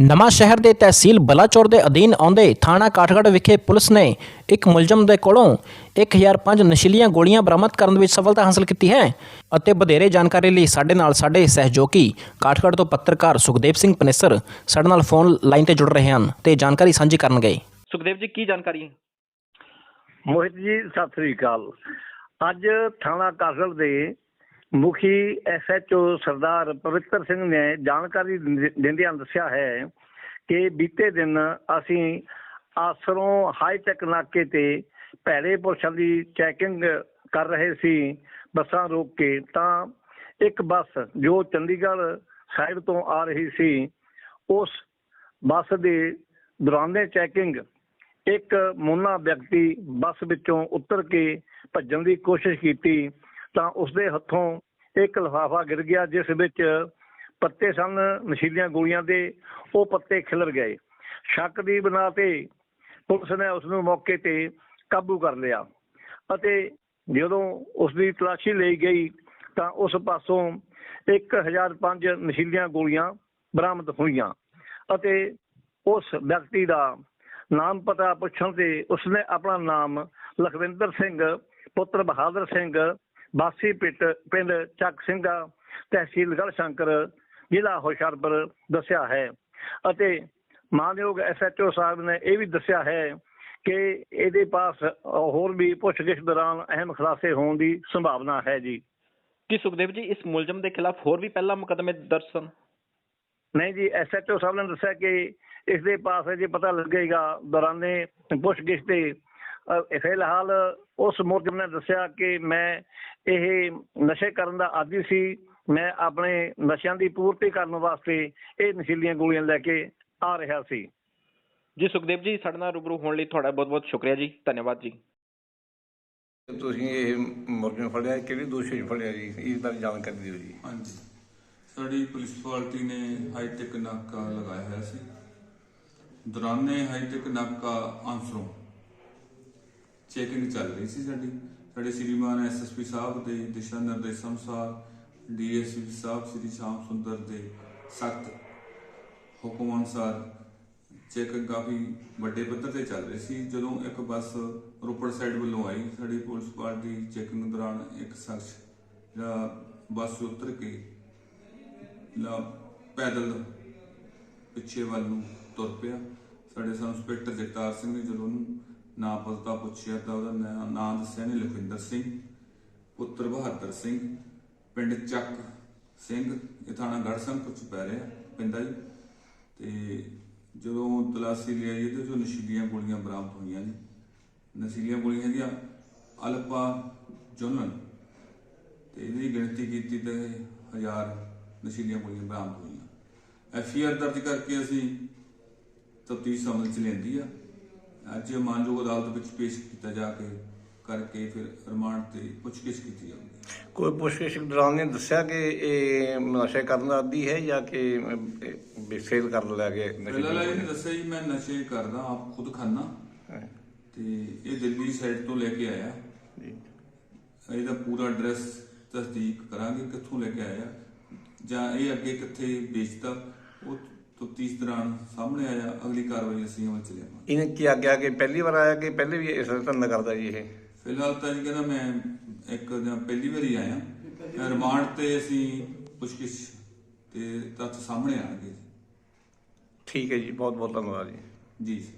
ਨਵਾਂ ਸ਼ਹਿਰ ਦੇ ਤਹਿਸੀਲ ਬਲਾਚੌਰ ਦੇ ਅਧੀਨ ਆਉਂਦੇ ਥਾਣਾ ਕਾਠਗੜ੍ਹ ਵਿਖੇ ਪੁਲਿਸ ਨੇ ਇੱਕ ਮੁਲਜ਼ਮ ਦੇ ਕੋਲੋਂ 1005 ਨਸ਼ੀਲੀਆਂ ਗੋਲੀਆਂ ਬਰਾਮਦ ਕਰਨ ਵਿੱਚ ਸਫਲਤਾ ਹਾਸਲ ਕੀਤੀ ਹੈ ਅਤੇ ਵਧੇਰੇ ਜਾਣਕਾਰੀ ਲਈ ਸਾਡੇ ਨਾਲ ਸਾਡੇ ਸਹਿਯੋਗੀ ਕਾਠਗੜ੍ਹ ਤੋਂ ਪੱਤਰਕਾਰ ਸੁਖਦੇਵ ਸਿੰਘ ਪਨੇਸਰ ਸਾਡੇ ਨਾਲ ਫੋਨ ਲਾਈਨ ਤੇ ਜੁੜ ਰਹੇ ਹਨ ਤੇ ਜਾਣਕਾਰੀ ਸਾਂਝੀ ਕਰਨਗੇ। ਸੁਖਦੇਵ ਜੀ ਕੀ ਜਾਣਕਾਰੀ? ਮੋਹਿਤ ਜੀ ਸਤਿ ਸ੍ਰੀ ਅਕਾਲ। ਅੱਜ ਥਾਣਾ ਕਾਸਲ ਦੇ ਮੁਖੀ ਐਸਐਚਓ ਸਰਦਾਰ ਪਵਿੱਤਰ ਸਿੰਘ ਨੇ ਜਾਣਕਾਰੀ ਦਿੰਦੇ- ਦਿੰਦਿਆਂ ਦੱਸਿਆ ਹੈ ਕਿ ਬੀਤੇ ਦਿਨ ਅਸੀਂ ਆਸਰੋਂ ਹਾਈਟੈਕ ਨਾਕੇ ਤੇ ਭੈੜੇ ਪੁਰਸ਼ਾਂ ਦੀ ਚੈਕਿੰਗ ਕਰ ਰਹੇ ਸੀ ਬੱਸਾਂ ਰੋਕ ਕੇ, ਤਾਂ ਇੱਕ ਬੱਸ ਜੋ ਚੰਡੀਗੜ੍ਹ ਸਾਈਡ ਤੋਂ ਆ ਰਹੀ ਸੀ, ਉਸ ਬੱਸ ਦੇ ਦੌਰਾਨੇ ਚੈਕਿੰਗ ਇੱਕ ਮੋਨਾ ਵਿਅਕਤੀ ਬੱਸ ਵਿੱਚੋਂ ਉਤਰ ਕੇ ਭੱਜਣ ਦੀ ਕੋਸ਼ਿਸ਼ ਕੀਤੀ। ਤਾਂ ਉਸਦੇ ਹੱਥੋਂ ਇੱਕ ਲਿਫਾਫਾ ਗਿਰ ਗਿਆ, ਜਿਸ ਵਿੱਚ ਪੱਤੇ ਸਨ, ਨਸ਼ੀਲੀਆਂ ਗੋਲੀਆਂ ਦੇ, ਉਹ ਪੱਤੇ ਖਿਲਰ ਗਏ। ਸ਼ੱਕ ਦੀ ਬਣਾ ਤੇ ਪੁਲਿਸ ਨੇ ਉਸ ਨੂੰ ਮੌਕੇ ਤੇ ਕਾਬੂ ਕਰ ਲਿਆ ਅਤੇ ਜਦੋਂ ਉਸ ਦੀ ਤਲਾਸ਼ੀ ਲਈ ਗਈ ਤਾਂ ਉਸ ਪਾਸੋਂ 1005 ਨਸ਼ੀਲੀਆਂ ਗੋਲੀਆਂ ਬਰਾਮਦ ਹੋਈਆਂ ਅਤੇ ਉਸ ਵਿਅਕਤੀ ਦਾ ਨਾਮ ਪਤਾ ਪੁੱਛਣ ਤੇ ਉਸਨੇ ਆਪਣਾ ਨਾਮ ਲਖਵਿੰਦਰ ਸਿੰਘ, ਪੁੱਤਰ ਬਹਾਦਰ ਸਿੰਘ ਬਾਸੀ ਪਿੰਡ ਪਿੰਡ ਚੱਕ ਸਿੰਘਾ ਤਹਿਸੀਲ ਗੜਸ਼ੰਕਰ ਜ਼ਿਲ੍ਹਾ ਹੁਸ਼ਿਆਰਪੁਰ ਦੱਸਿਆ ਹੈ ਅਤੇ ਮਾਨਯੋਗ ਐਸਐਚਓ ਸਾਹਿਬ ਨੇ ਇਹ ਵੀ ਦੱਸਿਆ ਹੈ ਕਿ ਇਹਦੇ ਪਾਸ ਹੋਰ ਵੀ ਪੁੱਛਗਿੱਛ ਦੌਰਾਨ ਅਹਿਮ ਖੁਲਾਸੇ ਹੋਣ ਦੀ ਸੰਭਾਵਨਾ ਹੈ ਜੀ। ਕੀ ਸੁਖਦੇਵ ਜੀ ਇਸ ਮੁਲਜ਼ਮ ਦੇ ਖਿਲਾਫ ਹੋਰ ਵੀ ਪਹਿਲਾਂ ਮੁਕਦਮੇ ਦਰਜ ਸਨ? ਨਹੀਂ ਜੀ ਐਸਐਚਓ ਸਾਹਿਬ ਨੇ ਦੱਸਿਆ ਕਿ ਇਸ ਦੇ ਪਾਸ ਜੇ ਪਤਾ ਲੱਗੇਗਾ ਦੌਰਾਨੇ ਪੁੱਛਗਿੱਛ ਤੇ ਫਿਲਹਾਲ ਉਸ ਮੁਲਜ਼ਮ ਨੇ ਦੱਸਿਆ ਕਿ ਮੈਂ ਇਹ ਨਸ਼ੇ ਕਰਨ ਦਾ ਆਦੀ ਸੀ। ਮੈਂ ਆਪਣੇ ਨਸ਼ਿਆਂ ਦੀ ਪੂਰਤੀ ਕਰਨ ਵਾਸਤੇ ਇਹ ਨਸ਼ੀਲੀਆਂ ਗੋਲੀਆਂ ਲੈ ਕੇ ਆ ਰਿਹਾ ਸੀ। ਜੀ ਸੁਖਦੇਵ ਜੀ ਸਾਡੇ ਨਾਲ ਰੂਬਰੂ ਹੋਣ ਲਈ ਤੁਹਾਡਾ ਬਹੁਤ-ਬਹੁਤ ਸ਼ੁਕਰੀਆ ਜੀ। ਧੰਨਵਾਦ ਜੀ। ਤੁਸੀਂ ਇਹ ਮੁਰਗੇ ਫੜਿਆ ਕਿਹੜੇ ਦੋਸ਼ੀ 'ਚ ਫੜਿਆ ਜੀ? ਇਸ ਬਾਰੇ ਜਾਣਕਾਰੀ ਦਿਓ ਜੀ। ਹਾਂਜੀ। ਸਾਡੀ ਪੁਲਿਸ ਪਾਰਟੀ ਨੇ ਹਾਈਟੈਕ ਨਾਕਾ ਲਗਾਇਆ ਹੋਇਆ ਸੀ। ਦੌਰਾਨੇ ਹਾਈਟੈਕ ਨਾਕਾ ਆਂਸਰੋਂ ਚੈਕਿੰਗ ਚੱਲ ਰਹੀ ਸੀ ਸਾਡੀ। ਸਾਡੇ ਸ਼੍ਰੀਮਾਨ ਐਸਐਸਪੀ ਸਾਹਿਬ ਦੇ ਦਿਸ਼ਾ ਨਿਰਦੇਸ਼ਾਂ ਅਨੁਸਾਰ ਡੀਐਸਪੀ ਸਾਹਿਬ ਸ੍ਰੀ ਸ਼ਾਮ ਸੁੰਦਰ ਦੇ ਸਖਤ ਹੁਕਮ ਅਨੁਸਾਰ ਚੈਕਿੰਗ ਕਾਫੀ ਵੱਡੇ ਪੱਧਰ ਤੇ ਚੱਲ ਰਹੀ ਸੀ। ਜਦੋਂ ਇੱਕ ਬੱਸ ਰੋਪੜ ਸਾਈਡ ਵੱਲੋਂ ਆਈ, ਸਾਡੀ ਪੁਲਿਸ ਪਾਰਟੀ ਚੈਕਿੰਗ ਦੌਰਾਨ ਇੱਕ ਸ਼ਖਸ ਜਿਹੜਾ ਬੱਸ ਉਤਰ ਕੇ ਲਾ ਪੈਦਲ ਪਿੱਛੇ ਵੱਲ ਨੂੰ ਤੁਰ ਪਿਆ। ਸਾਡੇ ਸਬ ਇੰਸਪੈਕਟਰ ਜਗਤਾਰ ਸਿੰਘ ਨੇ ਜਦੋਂ ਉਹਨੂੰ ਨਾਂ ਪਤਾ ਪੁੱਛਿਆ ਤਾਂ ਉਹਦਾ ਨਾਂ- ਦੱਸਿਆ ਨੇ ਲਖਵਿੰਦਰ ਸਿੰਘ, ਪੁੱਤਰ ਬਹਾਦਰ ਸਿੰਘ, ਪਿੰਡ ਚੱਕ ਸਿੰਘ, ਇਹ ਥਾਣਾ ਗੜਸੰਘ ਚ ਪੈ ਰਿਹਾ ਪੈਂਦਾ ਜੀ। ਤੇ ਜਦੋਂ ਤਲਾਸ਼ੀ ਲਈ ਇਹਦੇ ਚੋਂ ਨਸ਼ੀਲੀਆਂ ਗੋਲੀਆਂ ਬਰਾਮਦ ਹੋਈਆਂ ਜੀ। ਨਸ਼ੀਲੀਆਂ ਗੋਲੀਆਂ ਦੀਆਂ ਅਲਪਾ ਜੁਨਨ ਤੇ ਇਹਦੀ ਗਿਣਤੀ ਕੀਤੀ ਤੇ ਹਜ਼ਾਰ ਨਸ਼ੀਲੀਆਂ ਗੋਲੀਆਂ ਬਰਾਮਦ ਹੋਈਆਂ। ਐਫ ਆਰ ਦਰਜ ਕਰਕੇ ਅਸੀਂ ਤਫਤੀਸ਼ ਅਮਲ ਚ ਲੈਂਦੀ ਆ। ਅੱਜ ਮਾਨਯੋਗ ਅਦਾਲਤ ਵਿੱਚ ਪੇਸ਼ ਕੀਤਾ ਜਾ ਕੇ ਕਰਕੇ ਫਿਰ ਰਿਮਾਂਡ ਤੇ ਪੁੱਛਗਿੱਛ ਕੀਤੀ ਜਾਊਗੀ। ਕੋਈ ਪੁੱਛਗਿੱਛ ਦੌਰਾਨ ਨੇ ਦੱਸਿਆ ਕਿ ਇਹ ਨਸ਼ੇ ਕਰਨ ਦਾ ਆਦੀ ਹੈ ਜਾਂ ਕਿ ਸੇਲ ਕਰ ਲਿਆ ਗਿਆ ਨਸ਼ੇ ਪਹਿਲਾਂ ਇਹਨੇ ਦੱਸਿਆ ਜੀ ਮੈਂ ਨਸ਼ੇ ਕਰਦਾ ਆਪ ਖੁਦ ਖਾਨਾ ਤੇ ਇਹ ਦਿੱਲੀ ਸਾਈਡ ਤੋਂ ਲੈ ਕੇ ਆਇਆ। ਜੀ। ਇਹਦਾ ਪੂਰਾ ਐਡਰੈਸ ਤਸਦੀਕ ਕਰਾਂਗੇ ਕਿੱਥੋਂ ਲੈ ਕੇ ਆਇਆ। ਜਾਂ ਇਹ ਅੱਗੇ ਕਿੱਥੇ ਵੇਚਦਾ ਉਹ ਤਫਤੀਸ਼ ਦੌਰਾਨ ਸਾਹਮਣੇ ਆਇਆ ਅਗਲੀ ਕਾਰਵਾਈ ਅਸੀਂ ਅਮਲ ਚ ਲਿਆਵਾਂਗੇ। ਇਹਨੇ ਕੀ ਆਗਿਆ ਕਿ ਪਹਿਲੀ ਵਾਰ ਆਇਆ ਕਿ ਪਹਿਲੇ ਵੀ ਇਸ ਤਰ੍ਹਾਂ ਧੰਦਾ ਕਰਦਾ ਜੀ ਇਹ? ਫਿਲਹਾਲ ਤਾਂ ਜੀ ਕਹਿੰਦਾ ਮੈਂ ਇੱਕ ਜਾਂ ਪਹਿਲੀ ਵਾਰੀ ਆਇਆ। ਰਿਮਾਂਡ ਤੇ ਅਸੀਂ ਪੁੱਛਗਿੱਛ ਤੇ ਤੱਥ ਸਾਹਮਣੇ ਆਣਗੇ ਠੀਕ ਹੈ ਜੀ ਬਹੁਤ ਬਹੁਤ ਧੰਨਵਾਦ ਜੀ। ਜੀ ਜੀ